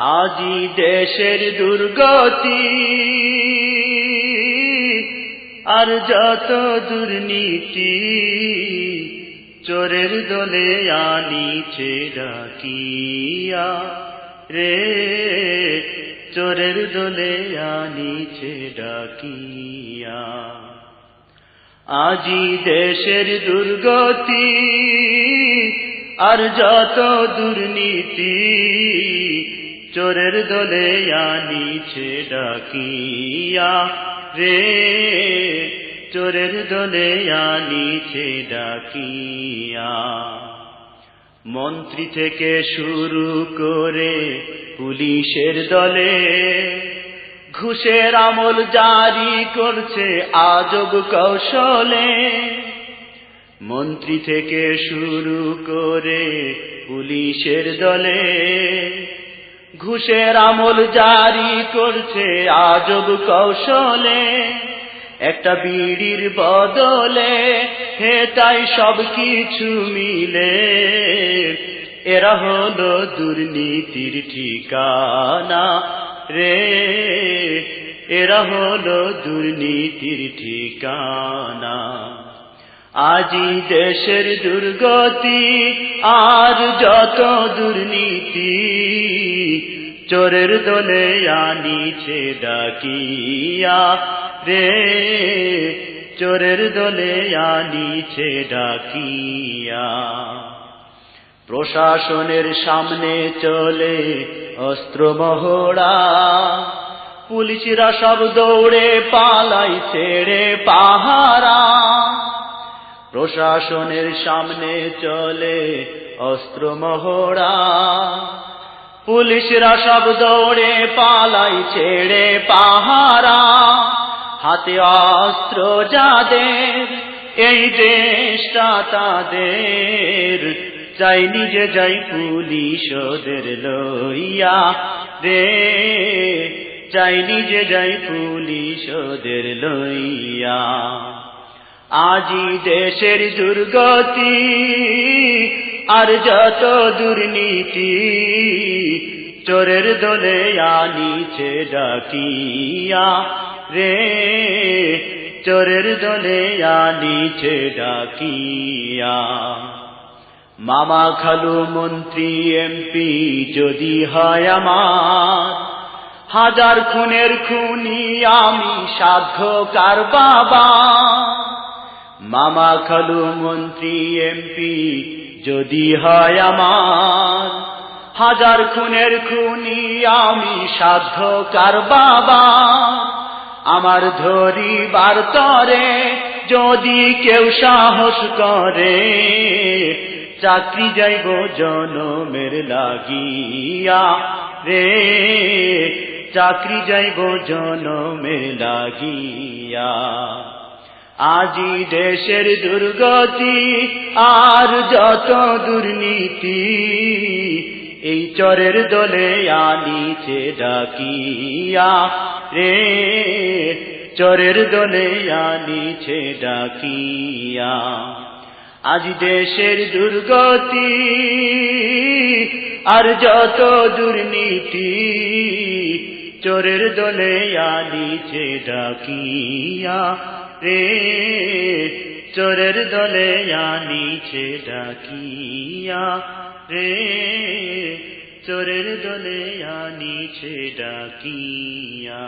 আজি দেশের দুর্গতি। আর যত দুর্নীতি চোরের দলে আনিছে ডাকিয়া রে, চোরের দলে আনিছে ডাকিয়া আজি দেশের দুর্গতি, আর যত দুর্নীতি চোরের দলে আনিছে ডাকিয়া। রে, চোরের দলে আনিছে ডাকিয়া। মন্ত্রী থেকে শুরু করে পুলিশের দলে ঘুষের আমল জারি করছে আজব কৌশলে। মন্ত্রী থেকে শুরু করে পুলিশের দলে ঘুষের আমল জারি করছে আজব কৌশলে। একটা বিড়ির বদলে হে তাই সব কিছু মিলে। এরা হলো দুর্নীতির ঠিকানা রে। এরা হলো দুর্নীতির ঠিকানা। আজি দেশের দুর্গতি আর যত দুর্নীতি, চোরের দলে আনিছে ডাকিয়া রে। চোরের দলে আনিছে ডাকিয়া। প্রশাসনের সামনে চলে অস্ত্র মহড়া, পুলিশরা সব দৌড়ে পালাই ছেড়ে পাহারা। প্রশাসনের সামনে চলে অস্ত্র মহড়া। পুলিশরা সব দৌড়ে পালাই ছেড়ে পাহারা। হাতে অস্ত্র যাদের, এই দেশটা তাদের। চাই নিজে, যাই পুলিশ ওদের লইয়া রে। চাই নিজে, যাই পুলিশ ওদের লইয়া। আজি দেশের দুর্গতি আর যত দুর্নীতি, চোরের দলে আনিছে ডাকিয়া রে। চোরের দলে আনিছে ডাকিয়া। মামা খালু মন্ত্রী, এমপি যদি হয় আমার, হাজার খুনের খুনি আমি সাধ্য কার বাবা। মামা খালু মন্ত্রী এমপি যদি হয় আমার, হাজার খুনের খুনি আমি সাধ্য কার বাবা। আমার ধরিবার তরে যদি কেউ সাহস করে, চাকরি যাইব জনমের লাগিয়া রে। চাকরি যাইব জনমের লাগিয়া। আজি দেশের দুর্গতি আর যত দুর্নীতি, এই চরের দলে আনিছে ডাকিয়া রে, চরের দলে আনিছে ডাকিয়া। আজ দেশের দুর্গতি আর যত দুর্নীতি চোরের দলে যে ডাকিয়া রে চোরের দলে আনিছে ডাকিয়া রে চোরের দলে আনিছে ডাকিয়া।